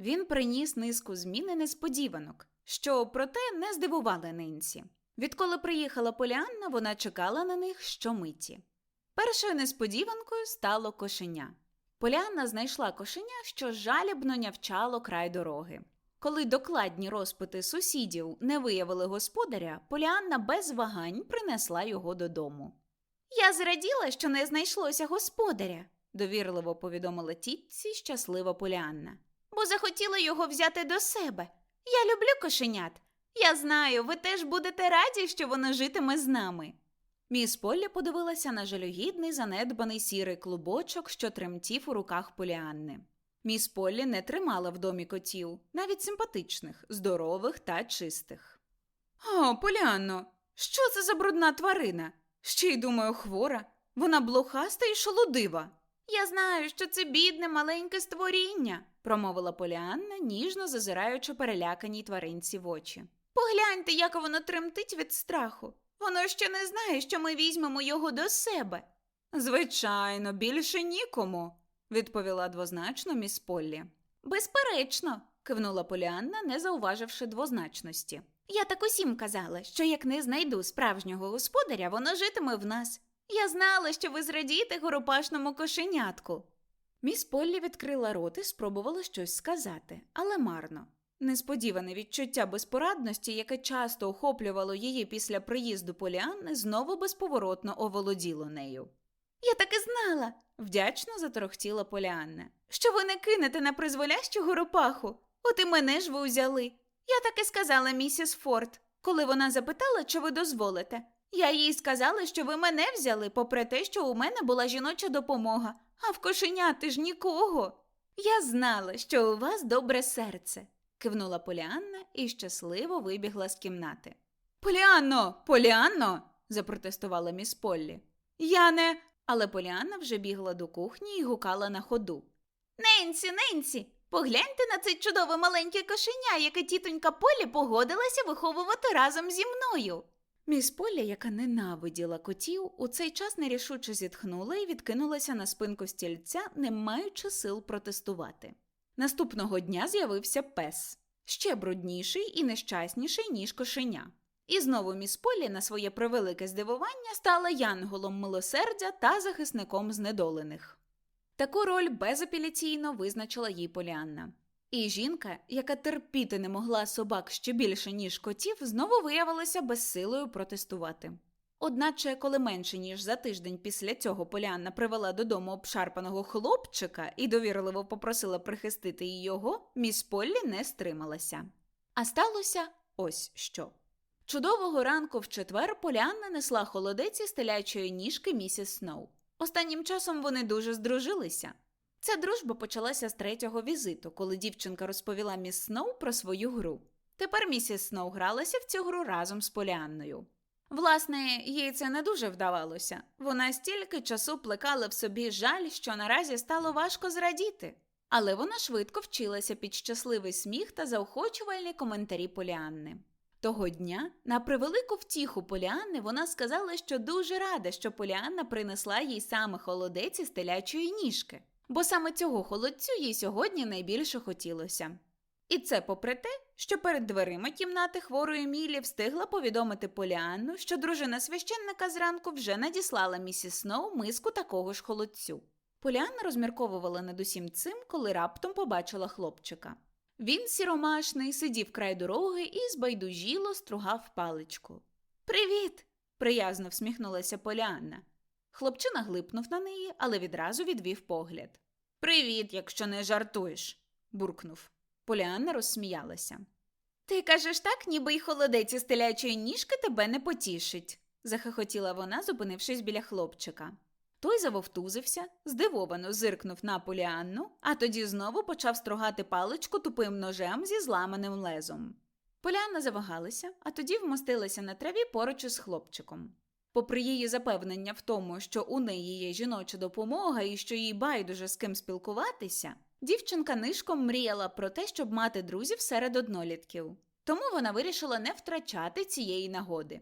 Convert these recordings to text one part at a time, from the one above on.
Він приніс низку змін і несподіванок, що проте не здивували Ненсі. Відколи приїхала Поліанна, вона чекала на них щомиті. Першою несподіванкою стало кошеня. Поліанна знайшла кошеня, що жалібно нявчало край дороги. Коли докладні розпити сусідів не виявили господаря, Поліанна без вагань принесла його додому. Я зраділа, що не знайшлося господаря, довірливо повідомила тітці щаслива Поліанна бо захотіла його взяти до себе. Я люблю кошенят. Я знаю, ви теж будете раді, що воно житиме з нами. Міс Поллі подивилася на жалюгідний занедбаний сірий клубочок, що тремтів у руках Поліанни. Міс Поллі не тримала в домі котів, навіть симпатичних, здорових та чистих. О, Поліанно, що це за брудна тварина? Ще й думаю, хвора. Вона блохаста і шолодива. Я знаю, що це бідне маленьке створіння, промовила Поліанна, ніжно зазираючи переляканій тваринці в очі. Погляньте, як воно тремтить від страху. Воно ще не знає, що ми візьмемо його до себе. Звичайно, більше нікому, відповіла двозначно міс Поллі. Безперечно, кивнула Поліанна, не зауваживши двозначності. Я так усім казала, що як не знайду справжнього господаря, воно житиме в нас. Я знала, що ви зрадієте горопашному кошенятку. Міс Поллі відкрила рот і спробувала щось сказати, але марно. Несподіване відчуття безпорадності, яке часто охоплювало її після приїзду Поліанни, знову безповоротно оволоділо нею. Я так і знала, вдячно заторохтіла Поліанна, що ви не кинете на призволящу горопаху. От і мене ж ви узяли. Я так і сказала місіс Форд, коли вона запитала, чи ви дозволите. Я їй сказала, що ви мене взяли, попри те, що у мене була жіноча допомога, а в кошеняти ж нікого. Я знала, що у вас добре серце, кивнула Поліанна і щасливо вибігла з кімнати. Поліанно, Поліанно, запротестувала міс Поллі. Я не. Але Поліанна вже бігла до кухні і гукала на ходу. Ненсі, Ненсі, погляньте на це чудове маленьке кошеня, яке тітонька Полі погодилася виховувати разом зі мною. Міс Полі, яка ненавиділа котів, у цей час нерішуче зітхнула і відкинулася на спинку стільця, не маючи сил протестувати. Наступного дня з'явився пес ще брудніший і нещасніший, ніж кошеня. І знову міс Полі на своє превелике здивування стала янголом милосердя та захисником знедолених. Таку роль безапеляційно визначила їй Поліанна. І жінка, яка терпіти не могла собак ще більше, ніж котів, знову виявилася безсилою протестувати. Одначе, коли менше ніж за тиждень після цього Поліанна привела додому обшарпаного хлопчика і довірливо попросила прихистити і його, міс Поллі не стрималася. А сталося ось що. Чудового ранку в четвер Поліанна несла холодець із телячої ніжки місіс Сноу. Останнім часом вони дуже здружилися. Ця дружба почалася з третього візиту, коли дівчинка розповіла міс Сноу про свою гру. Тепер місіс Сноу гралася в цю гру разом з Поліанною. Власне, їй це не дуже вдавалося. Вона стільки часу плекала в собі жаль, що наразі стало важко зрадіти. Але вона швидко вчилася під щасливий сміх та заохочувальні коментарі Поліанни. Того дня, на превелику втіху Поліанни, вона сказала, що дуже рада, що Поліанна принесла їй саме холодець із телячої ніжки бо саме цього холодцю їй сьогодні найбільше хотілося. І це попри те, що перед дверима кімнати хворої Мілі встигла повідомити Поліанну, що дружина священника зранку вже надіслала місіс Сноу миску такого ж холодцю. Поліанна розмірковувала над усім цим, коли раптом побачила хлопчика. Він сіромашний сидів край дороги і збайдужіло стругав паличку. Привіт! приязно всміхнулася Поліанна. Хлопчина глипнув на неї, але відразу відвів погляд. Привіт, якщо не жартуєш, буркнув. Поліанна розсміялася. Ти кажеш так, ніби й холодець із телячої ніжки тебе не потішить, захихотіла вона, зупинившись біля хлопчика. Той завовтузився, здивовано зиркнув на Поліанну, а тоді знову почав стругати паличку тупим ножем зі зламаним лезом. Поліанна завагалася, а тоді вмостилася на траві поруч із хлопчиком. Попри її запевнення в тому, що у неї є жіноча допомога і що їй байдуже з ким спілкуватися, дівчинка нишком мріяла про те, щоб мати друзів серед однолітків. Тому вона вирішила не втрачати цієї нагоди.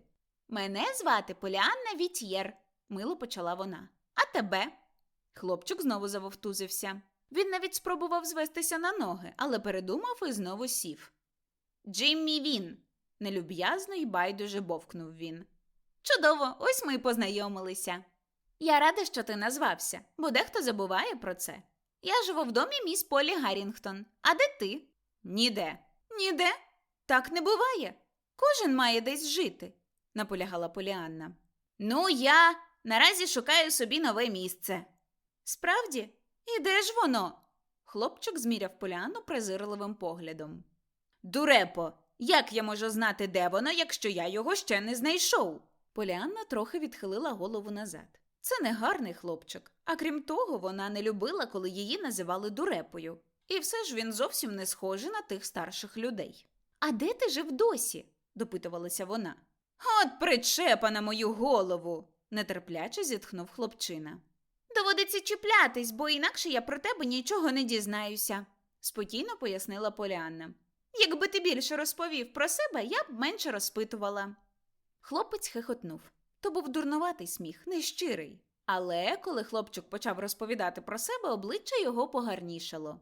Мене звати Поліанна Вітьєр, мило почала вона. А тебе? Хлопчик знову завовтузився. Він навіть спробував звестися на ноги, але передумав і знову сів. Джиммі він, нелюб'язно й байдуже бовкнув він. Чудово, ось ми й познайомилися. Я рада, що ти назвався, бо дехто забуває про це. Я живу в домі міс Полі Гаррінгтон. А де ти? Ніде. Ніде? Так не буває. Кожен має десь жити, наполягала Поліанна. Ну, я наразі шукаю собі нове місце. Справді, і де ж воно? Хлопчик зміряв Поліанну презирливим поглядом. Дурепо, як я можу знати, де воно, якщо я його ще не знайшов? Поліанна трохи відхилила голову назад. Це не гарний хлопчик, а крім того, вона не любила, коли її називали дурепою. І все ж він зовсім не схожий на тих старших людей. А де ти жив досі? допитувалася вона. От причепа на мою голову, нетерпляче зітхнув хлопчина. Доводиться чіплятись, бо інакше я про тебе нічого не дізнаюся, спокійно пояснила Поліанна. Якби ти більше розповів про себе, я б менше розпитувала. Хлопець хихотнув. То був дурнуватий сміх, нещирий. Але коли хлопчик почав розповідати про себе, обличчя його погарнішало.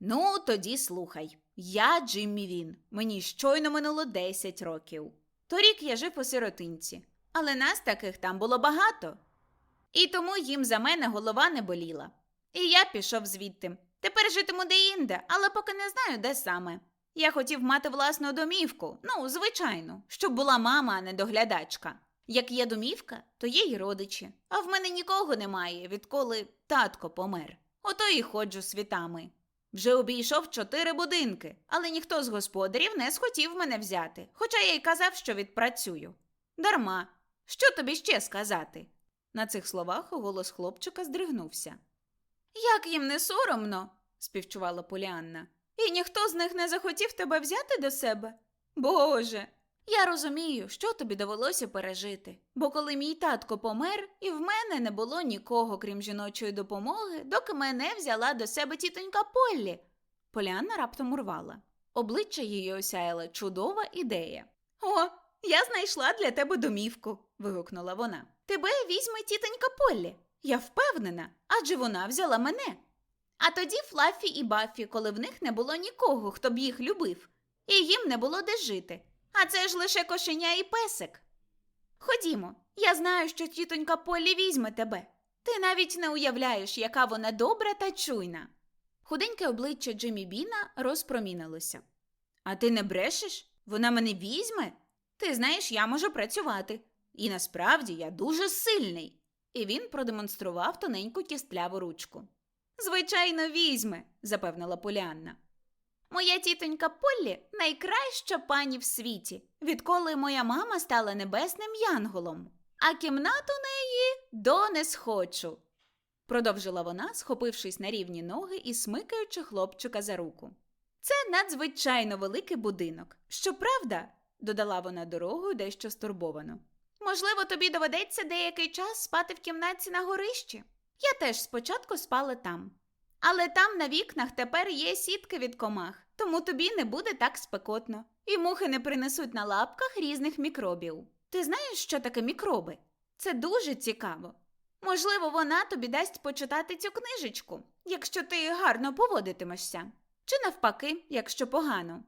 Ну, тоді слухай. Я Джиммі Він. Мені щойно минуло 10 років. Торік я жив у сиротинці, але нас таких там було багато. І тому їм за мене голова не боліла. І я пішов звідти. Тепер житиму де-інде, але поки не знаю, де саме. Я хотів мати власну домівку, ну, звичайно, щоб була мама, а не доглядачка. Як є домівка, то є й родичі, а в мене нікого немає, відколи татко помер. Ото і ходжу світами. Вже обійшов чотири будинки, але ніхто з господарів не схотів мене взяти, хоча я й казав, що відпрацюю. Дарма. Що тобі ще сказати? На цих словах голос хлопчика здригнувся. Як їм не соромно, співчувала Поліанна. І ніхто з них не захотів тебе взяти до себе? Боже. Я розумію, що тобі довелося пережити, бо коли мій татко помер, і в мене не було нікого, крім жіночої допомоги, доки мене взяла до себе тітонька Поллі. Поліанна раптом урвала. Обличчя її осяяла чудова ідея. О, я знайшла для тебе домівку. вигукнула вона. Тебе візьме тітонька Поллі. Я впевнена, адже вона взяла мене. А тоді Флаффі і Баффі, коли в них не було нікого, хто б їх любив, і їм не було де жити. А це ж лише кошеня і песик. Ходімо, я знаю, що тітонька Полі візьме тебе. Ти навіть не уявляєш, яка вона добра та чуйна. Худеньке обличчя Джиммі Біна розпромінилося. А ти не брешеш? Вона мене візьме? Ти знаєш, я можу працювати. І насправді я дуже сильний. І він продемонстрував тоненьку кістляву ручку. Звичайно, візьме, запевнила Поліанна. Моя тітонька Поллі найкраща пані в світі, відколи моя мама стала небесним янголом, а кімнату неї до не схочу, продовжила вона, схопившись на рівні ноги і смикаючи хлопчика за руку. Це надзвичайно великий будинок. Щоправда, додала вона дорогою дещо стурбовано. Можливо, тобі доведеться деякий час спати в кімнаті на горищі. Я теж спочатку спала там. Але там на вікнах тепер є сітки від комах, тому тобі не буде так спекотно, і мухи не принесуть на лапках різних мікробів. Ти знаєш, що таке мікроби? Це дуже цікаво. Можливо, вона тобі дасть почитати цю книжечку, якщо ти гарно поводитимешся, чи навпаки, якщо погано.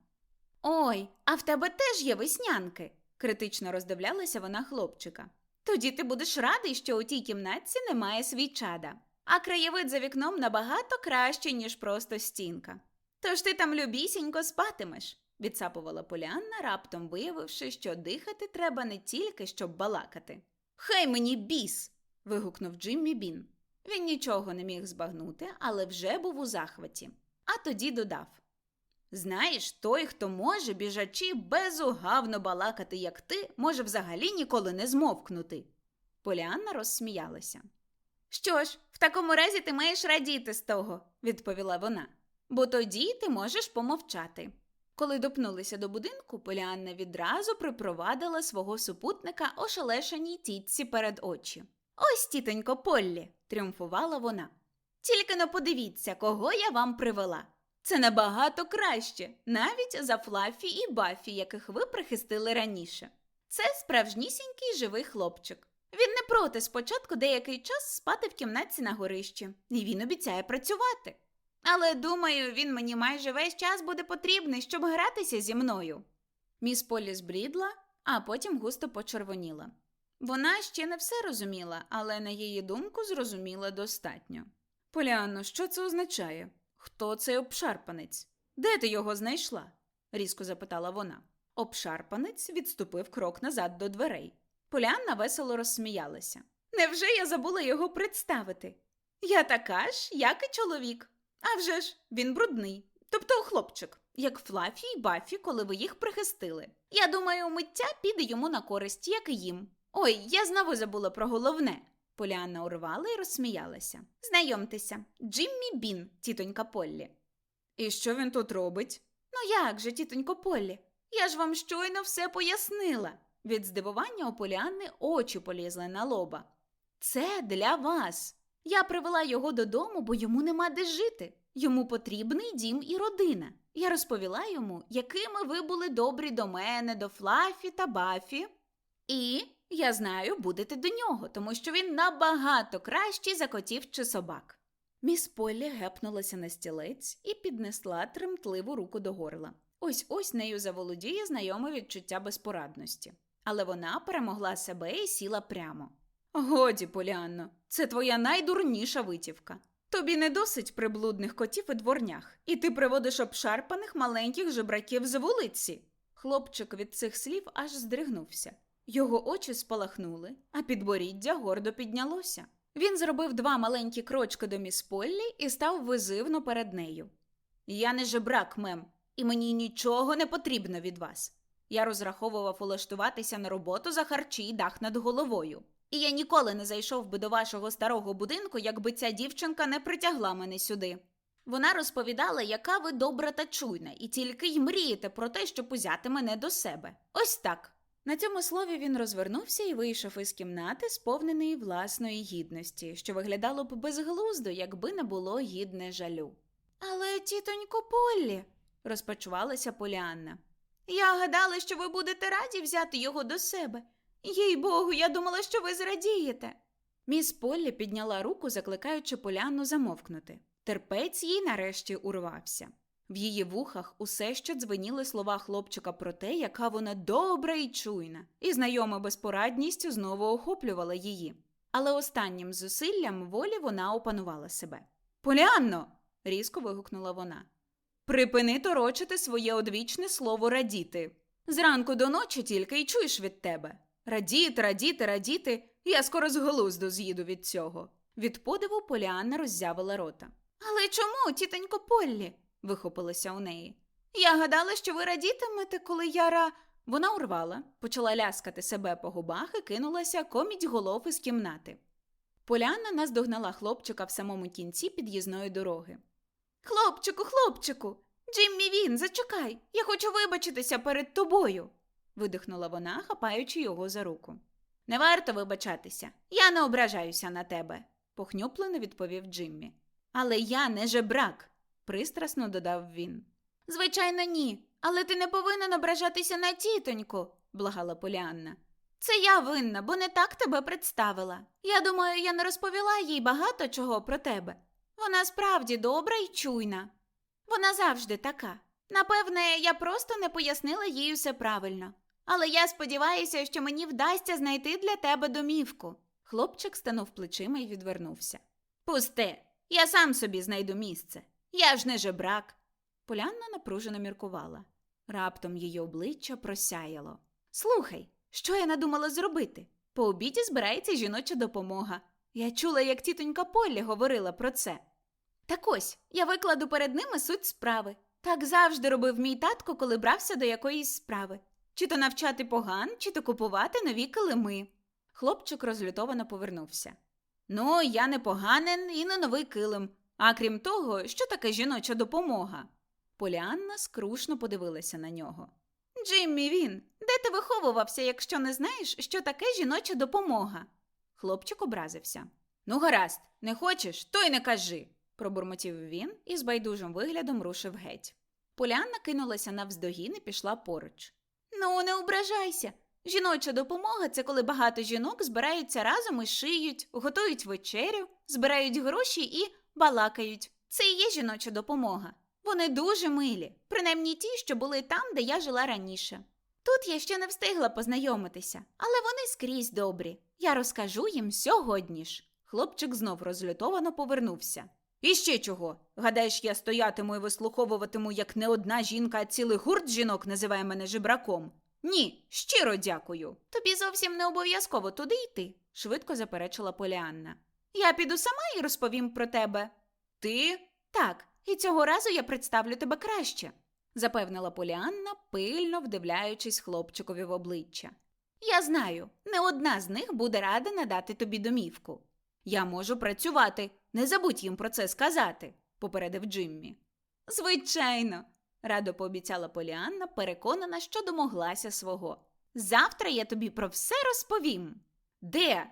Ой, а в тебе теж є веснянки, критично роздивлялася вона хлопчика. Тоді ти будеш радий, що у тій кімнатці немає свічада, а краєвид за вікном набагато краще, ніж просто стінка. Тож ти там любісінько спатимеш, відсапувала Поліанна, раптом виявивши, що дихати треба не тільки, щоб балакати. Хай мені біс. вигукнув Джиммі Бін. Він нічого не міг збагнути, але вже був у захваті. А тоді додав Знаєш, той, хто може, біжачи, безугавно балакати, як ти, може взагалі ніколи не змовкнути. Поліанна розсміялася. Що ж, в такому разі ти маєш радіти з того, відповіла вона, бо тоді ти можеш помовчати. Коли допнулися до будинку, Поліанна відразу припровадила свого супутника ошелешеній тітці перед очі. Ось, тітонько Поллі, тріумфувала вона. Тільки но подивіться, кого я вам привела. Це набагато краще, навіть за Флафі і Бафі, яких ви прихистили раніше. Це справжнісінький живий хлопчик. Він не проти спочатку деякий час спати в кімнатці на горищі, і він обіцяє працювати. Але думаю, він мені майже весь час буде потрібний, щоб гратися зі мною. Міс Полі зблідла, а потім густо почервоніла. Вона ще не все розуміла, але на її думку зрозуміла достатньо. Поліанно, що це означає? Хто цей обшарпанець? Де ти його знайшла? різко запитала вона. Обшарпанець відступив крок назад до дверей. Поліанна весело розсміялася. Невже я забула його представити? Я така ж, як і чоловік. А вже ж, він брудний, тобто хлопчик, як Флафі й Бафі, коли ви їх прихистили. Я думаю, миття піде йому на користь, як і їм. Ой, я знову забула про головне. Поліанна урвала і розсміялася. Знайомтеся, Джиммі Бін, тітонька Поллі. І що він тут робить? Ну як же, тітонько Поллі? Я ж вам щойно все пояснила. Від здивування у Поліанни очі полізли на лоба. Це для вас. Я привела його додому, бо йому нема де жити. Йому потрібний дім і родина. Я розповіла йому, якими ви були добрі до мене, до Флафі та Бафі. І я знаю, будете до нього, тому що він набагато кращий за котів чи собак. Міс Поллі гепнулася на стілець і піднесла тремтливу руку до горла. Ось ось нею заволодіє знайоме відчуття безпорадності. Але вона перемогла себе і сіла прямо. Годі, Поліанно, це твоя найдурніша витівка. Тобі не досить приблудних котів у дворнях, і ти приводиш обшарпаних маленьких жебраків з вулиці. Хлопчик від цих слів аж здригнувся. Його очі спалахнули, а підборіддя гордо піднялося. Він зробив два маленькі крочки до міс Поллі і став визивно перед нею. Я не жебрак, мем, і мені нічого не потрібно від вас. Я розраховував улаштуватися на роботу за харчі й дах над головою. І я ніколи не зайшов би до вашого старого будинку, якби ця дівчинка не притягла мене сюди. Вона розповідала, яка ви добра та чуйна, і тільки й мрієте про те, щоб узяти мене до себе. Ось так. На цьому слові він розвернувся і вийшов із кімнати, сповнений власної гідності, що виглядало б безглуздо, якби не було гідне жалю. Але, тітонько Поллі, розпачувалася Поліанна. Я гадала, що ви будете раді взяти його до себе. Їй богу, я думала, що ви зрадієте. Міс Поллі підняла руку, закликаючи Поліанну замовкнути. Терпець їй нарешті урвався. В її вухах усе ще дзвеніли слова хлопчика про те, яка вона добра і чуйна, і знайома безпорадність знову охоплювала її. Але останнім зусиллям волі вона опанувала себе. Поліанно. різко вигукнула вона. Припини торочити своє одвічне слово радіти. Зранку до ночі тільки й чуєш від тебе. Радіти, радіти, радіти, я скоро з глузду з'їду від цього. Від подиву Поліанна роззявила рота. Але чому, тітонько Поллі? Вихопилося у неї. Я гадала, що ви радітимете, коли я ра. Вона урвала, почала ляскати себе по губах і кинулася коміть голов із кімнати. Поліанна наздогнала хлопчика в самому кінці під'їзної дороги. Хлопчику, хлопчику, Джиммі він, зачекай, я хочу вибачитися перед тобою, видихнула вона, хапаючи його за руку. Не варто вибачатися, я не ображаюся на тебе, похнюплено відповів Джиммі. Але я не жебрак, пристрасно додав він. Звичайно, ні, але ти не повинен ображатися на тітоньку, благала Поліанна. Це я винна, бо не так тебе представила. Я думаю, я не розповіла їй багато чого про тебе. Вона справді добра і чуйна. Вона завжди така. Напевне, я просто не пояснила їй усе правильно. Але я сподіваюся, що мені вдасться знайти для тебе домівку. Хлопчик станув плечима і відвернувся. Пусте, я сам собі знайду місце. Я ж не жебрак. Полянна напружено міркувала. Раптом її обличчя просяяло. Слухай, що я надумала зробити? По обіді збирається жіноча допомога. Я чула, як тітонька Поллі говорила про це. Так ось, я викладу перед ними суть справи. Так завжди робив мій татко, коли брався до якоїсь справи. Чи то навчати поган, чи то купувати нові килими. Хлопчик розлютовано повернувся. Ну, я не поганен і не новий килим. А крім того, що таке жіноча допомога? Поліанна скрушно подивилася на нього. Джиммі він, де ти виховувався, якщо не знаєш, що таке жіноча допомога? Хлопчик образився. Ну, гаразд, не хочеш, то й не кажи, пробурмотів він і з байдужим виглядом рушив геть. Поліанна кинулася навздогін і пішла поруч. Ну, не ображайся. Жіноча допомога це коли багато жінок збираються разом і шиють, готують вечерю, збирають гроші і балакають. Це і є жіноча допомога. Вони дуже милі, принаймні ті, що були там, де я жила раніше. Тут я ще не встигла познайомитися, але вони скрізь добрі. Я розкажу їм сьогодні ж. Хлопчик знов розлютовано повернувся. І ще чого? Гадаєш, я стоятиму і вислуховуватиму, як не одна жінка, а цілий гурт жінок називає мене жебраком? Ні, щиро дякую. Тобі зовсім не обов'язково туди йти, швидко заперечила Поліанна. Я піду сама і розповім про тебе. Ти? Так, і цього разу я представлю тебе краще, запевнила Поліанна, пильно вдивляючись хлопчикові в обличчя. Я знаю, не одна з них буде рада надати тобі домівку. Я можу працювати, не забудь їм про це сказати, попередив Джиммі. Звичайно, радо пообіцяла Поліанна, переконана, що домоглася свого. Завтра я тобі про все розповім. Де?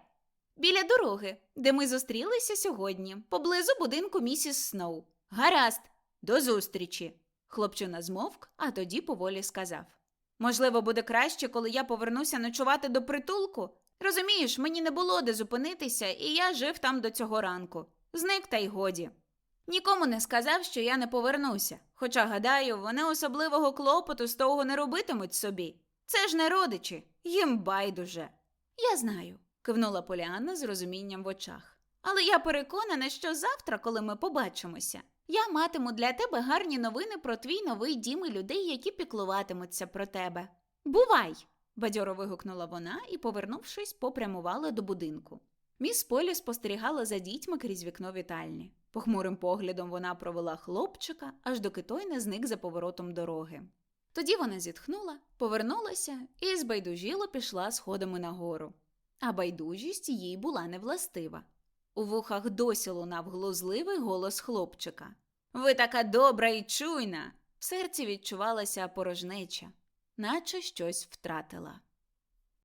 Біля дороги, де ми зустрілися сьогодні, поблизу будинку місіс Сноу. Гаразд, до зустрічі. Хлопчина змовк, а тоді поволі сказав. Можливо, буде краще, коли я повернуся ночувати до притулку. Розумієш, мені не було де зупинитися, і я жив там до цього ранку. Зник та й годі. Нікому не сказав, що я не повернуся, хоча, гадаю, вони особливого клопоту з того не робитимуть собі. Це ж не родичі, їм байдуже. Я знаю, кивнула Поліанна з розумінням в очах. Але я переконана, що завтра, коли ми побачимося, я матиму для тебе гарні новини про твій новий дім і людей, які піклуватимуться про тебе. Бувай! бадьоро вигукнула вона і, повернувшись, попрямувала до будинку. Міс Полі спостерігала за дітьми крізь вікно вітальні. Похмурим поглядом вона провела хлопчика, аж доки той не зник за поворотом дороги. Тоді вона зітхнула, повернулася і збайдужіло пішла сходами нагору. А байдужість їй була невластива. У вухах досі лунав глузливий голос хлопчика. Ви така добра і чуйна. В серці відчувалася порожнеча, наче щось втратила.